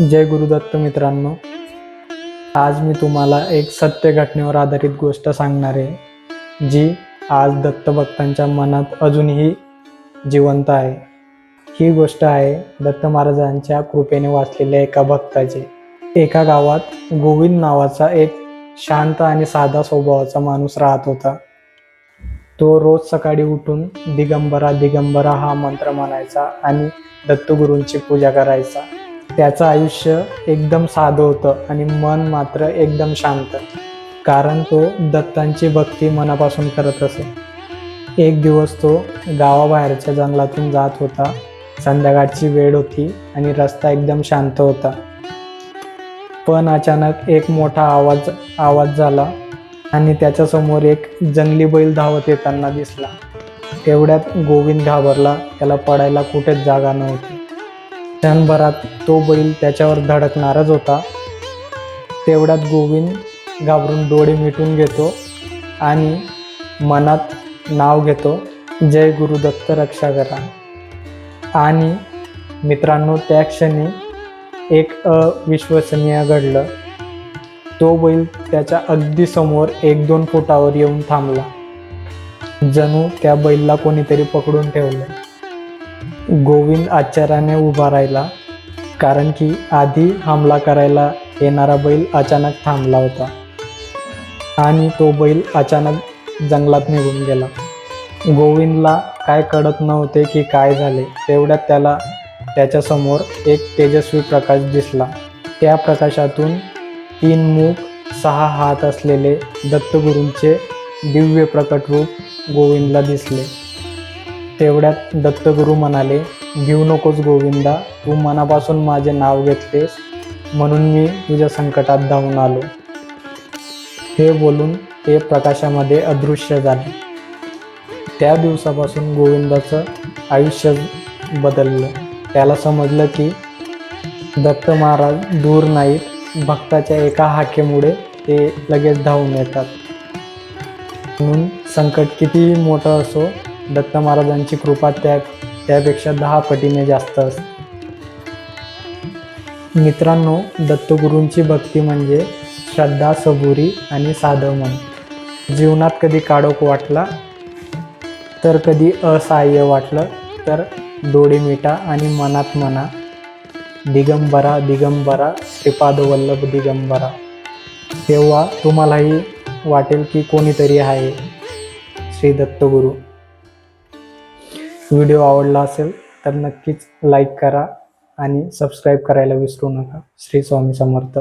जय गुरुदत्त मित्रांनो. आज मी तुम्हाला एक सत्य घटनेवर आधारित गोष्ट सांगणार आहे जी आज दत्तभक्तांच्या मनात अजूनही जिवंत आहे. ही गोष्ट आहे दत्त महाराजांच्या कृपेने वाचलेल्या एका भक्ताची. एका गावात गोविंद नावाचा एक शांत आणि साधा स्वभावाचा माणूस राहत होता. तो रोज सकाळी उठून दिगंबरा दिगंबरा हा मंत्र म्हणायचा आणि दत्तगुरूंची पूजा करायचा. त्याचं आयुष्य एकदम साधं होतं आणि मन मात्र एकदम शांत. कारण तो दत्तांची भक्ती मनापासून करत असे. एक दिवस तो गावाबाहेरच्या जंगलातून जात होता. संध्याकाळची वेळ होती आणि रस्ता एकदम शांत होता. पण अचानक एक मोठा आवाज आवाज झाला आणि त्याच्यासमोर एक जंगली बैल धावत येताना दिसला. तेवढ्यात गोविंद घाबरला. त्याला पडायला कुठेच जागा नव्हती. क्षणभरात तो बैल त्याच्यावर धडकणारच होता. तेवढ्यात गोविंद घाबरून डोळे मिटून घेतो आणि मनात नाव घेतो जय गुरुदत्त रक्षा करा. आणि मित्रांनो त्या क्षणी एक अविश्वसनीय घडलं. तो बैल त्याच्या अगदी समोर एक दोन फुटावर येऊन थांबला. जणू त्या बैलला कोणीतरी पकडून ठेवलं. गोविंद आश्चर्याने उभा राहिला कारण की आधी हमला करायला येणारा बैल अचानक थांबला होता. आणि तो बैल अचानक जंगलात निघून गेला. गोविंदला काय कळत नव्हते की काय झाले तेवढ्यात त्याला त्याच्यासमोर एक तेजस्वी प्रकाश दिसला. त्या प्रकाशातून तीन मुख सहा हात असलेले दत्तगुरूंचे दिव्य प्रकट रूप गोविंदला दिसले. तेवढ्यात दत्तगुरू म्हणाले घेऊ नकोस गोविंदा तू मनापासून माझे नाव घेतलेस म्हणून मी तुझ्या संकटात धावून आलो. हे बोलून ते प्रकाशामध्ये अदृश्य झाले. त्या दिवसापासून गोविंदाचं आयुष्य बदललं. त्याला समजलं की दत्त महाराज दूर नाहीत भक्ताच्या एका हाकेमुळे ते लगेच धावून येतात. म्हणून संकट कितीही मोठं असो दत्त महाराजांची कृपा त्या त्यापेक्षा दहा पटीने जास्त असते मित्रांनो दत्तगुरूंची भक्ती म्हणजे श्रद्धा सबुरी आणि साधं मन. जीवनात कधी काडोख वाटला तर कधी असहाय्य वाटलं तर डोळे मिटा आणि मनात म्हणा दिगंबरा दिगंबरा श्रीपाद वल्लभ दिगंबरा. तेव्हा तुम्हालाही वाटेल की कोणीतरी आहे श्री दत्तगुरू. व्हिडिओ आवडला असेल तर नक्कीच लाईक करा आणि सबस्क्राईब करायला विसरू नका. श्री स्वामी समर्थ.